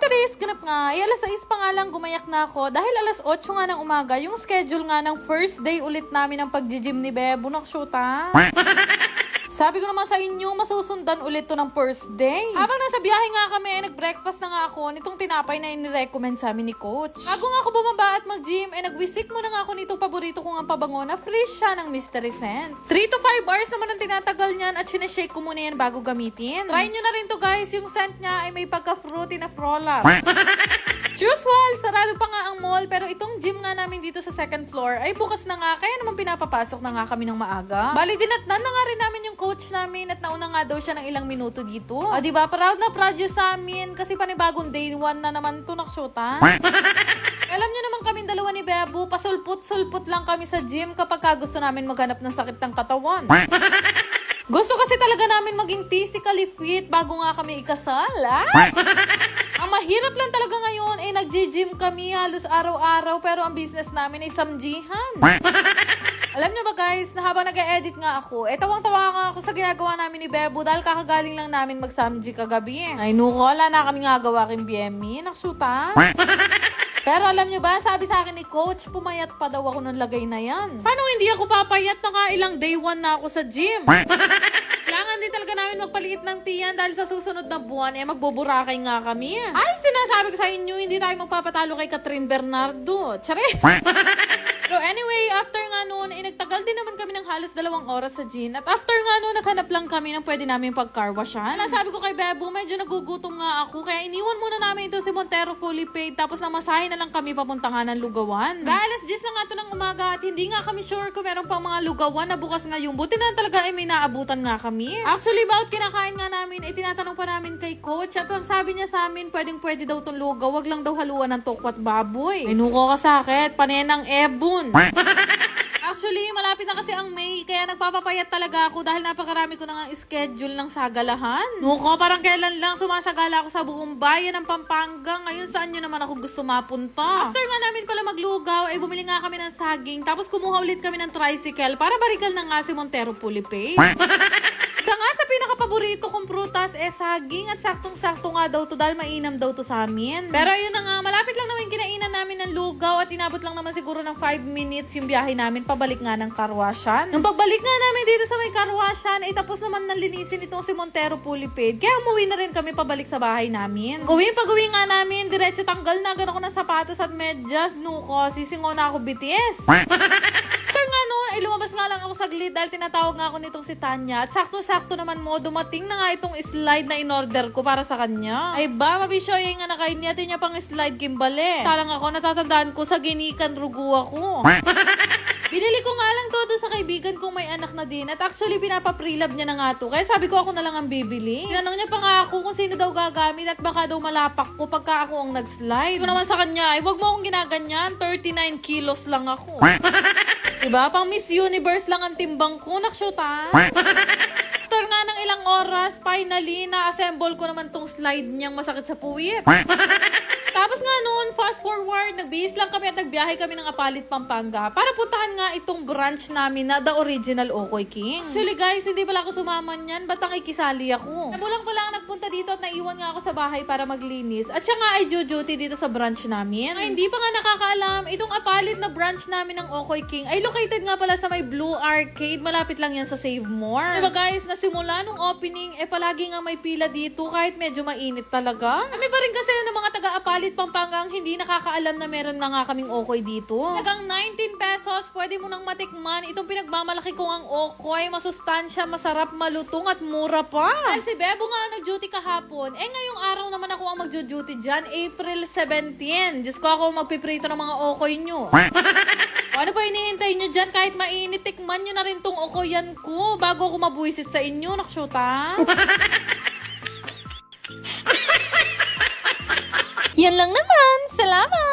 today's ganap nga, ay alas 6 pa nga lang gumayak na ako dahil alas 8 nga ng umaga yung schedule nga ng first day ulit namin ng pag-gym ni Bebo. Naksyuta. Sabi ko naman sa inyo, masusundan ulit to ng first day. Habang nasa biyahe nga kami, ay nag-breakfast na nga ako nitong tinapay na inirecommend sa amin ni Coach. Bago nga ako bumaba at mag-gym, ay nag-visit muna nga ako nitong paborito kong ang pabango na fresh siya ng Mystery Scent. 3 to 5 hours naman ang tinatagal niyan at sinashake ko muna yan bago gamitin. Try nyo na rin to guys, yung scent niya ay may pagka-fruity na frolar. Usual, sarado pa nga ang mall pero itong gym nga namin dito sa second floor ay bukas na nga kaya naman pinapapasok na nga kami ng maaga. Bali dinatnan na nga rin namin yung coach namin at nauna nga daw siya ng ilang minuto dito. O di ba proud na proud siya sa amin kasi panibagong day one na naman to naksyota. Alam niyo naman kaming dalawa ni Bebo, pasulput-sulput lang kami sa gym kapag ka gusto namin maghanap ng sakit ng katawan. Gusto kasi talaga namin maging physically fit bago nga kami ikasal, ah? eh nag-gym kami halos araw-araw pero ang business namin ay samjihan. Alam niyo ba guys, na habang nag-edit nga ako, eh tawang-tawa nga ako sa ginagawa namin ni Bebo dahil kakagaling lang namin mag-samji kagabi. Ay nuko, wala na kami nga gawa kin BME. Naksuta. Pero alam niyo ba, sabi sa akin ni coach, pumayat pa daw ako ng lagay na yan. Paano hindi ako papayat na ka ilang day one na ako sa gym? Kailangan din talaga namin magpaliit ng tiyan dahil sa susunod na buwan, eh magbuburakay nga kami. Ay, sinasabi ko sa inyo, hindi tayo magpapatalo kay Catherine Bernardo. Charis! So anyway, after nga noon, eh, nagtagal din naman kami ng halos dalawang oras sa gym. At after nga noon, naghanap lang kami ng pwede namin pag-carwashan. Alam, sabi ko kay Bebo, medyo nagugutom nga ako. Kaya iniwan muna namin ito si Montero fully paid. Tapos namasahe na lang kami papunta nga ng Lugawan. Galas 10 na nga ito ng umaga at hindi nga kami sure kung meron pang mga Lugawan na bukas nga yung. Buti na talaga ay may naabutan nga kami. Actually, about kinakain nga namin, ay tinatanong pa namin kay coach. At ang sabi niya sa amin, pwedeng pwede daw itong lugaw. Wag lang daw haluan ng tokwat baboy. Ay nuko ka sakit. Panenang ebon. Actually, malapit na kasi ang May, kaya nagpapapayat talaga ako dahil napakarami ko na nga schedule ng sagalahan. Nuko, parang kailan lang sumasagala ako sa buong bayan ng Pampanga. Ngayon, saan nyo naman ako gusto mapunta? After nga namin pala maglugaw, ay bumili nga kami ng saging, tapos kumuha ulit kami ng tricycle para barigal na nga si Montero Pulipay. Isa nga sa pinakapaborito kong prutas eh saging at saktong-sakto nga daw to dahil mainam daw to sa amin. Pero yun na nga, malapit lang naman kinainan namin ng lugaw at inabot lang naman siguro ng 5 minutes yung biyahe namin pabalik nga ng karwasyan. Nung pagbalik nga namin dito sa may karwasyan, eh tapos naman nang linisin itong si Montero Pulipid. Kaya umuwi na rin kami pabalik sa bahay namin. Uwi pag uwi nga namin, diretso tanggal na agad ako ng sapatos at medyas. Nuko, sisingo na ako BTS. ako saglit dahil tinatawag nga ako nitong si Tanya. At sakto-sakto naman mo, dumating na nga itong slide na in-order ko para sa kanya. Ay ba, mabisyoy nga na kayo niya, niya pang slide kimbale. Talang ako, natatandaan ko sa ginikan rugo ako. Binili ko nga lang to doon sa kaibigan kong may anak na din. At actually, pinapa-prelab niya na nga to. Kaya sabi ko ako na lang ang bibili. Tinanong niya pa nga ako kung sino daw gagamit at baka daw malapak ko pagka ako ang nag-slide. Ko naman sa kanya, ay wag mo akong ginaganyan. 39 kilos lang ako. diba? Pang Miss Universe lang ang timbang ko. Nakshuta. After nga ng ilang oras, finally, na-assemble ko naman tong slide niyang masakit sa puwit. Tapos nga noon, fast forward, nagbihis lang kami at nagbiyahe kami ng Apalit, Pampanga para puntahan nga itong branch namin na The Original Okoy King. Actually guys, hindi pala ako sumaman yan, ba't nakikisali ako? Namulang pala ang nagpunta dito at naiwan nga ako sa bahay para maglinis. At siya nga ay duty dito sa branch namin. Ay, hindi pa nga nakakaalam, itong Apalit na branch namin ng Okoy King ay located nga pala sa may Blue Arcade. Malapit lang yan sa Save More. Diba guys, nasimula nung opening, eh palagi nga may pila dito kahit medyo mainit talaga. Kami pa rin kasi ng mga taga-Apalit Pampanga ang hindi nakakaalam na meron na nga kaming Okoy dito. Nagang 19 pesos, pwede mo nang matikman. Itong pinagmamalaki kong ang Okoy, masustansya, masarap, malutong at mura pa. Dahil si Bebo nga ang nag-duty kahapon, eh ngayong araw naman ako ang mag-duty dyan, April 17. Diyos ko ako magpiprito ng mga Okoy nyo. O ano pa hinihintay nyo dyan? Kahit mainit, tikman nyo na rin tong okoyan ko bago ako mabuisit sa inyo. Naksyota. Yan lang naman. Salamat!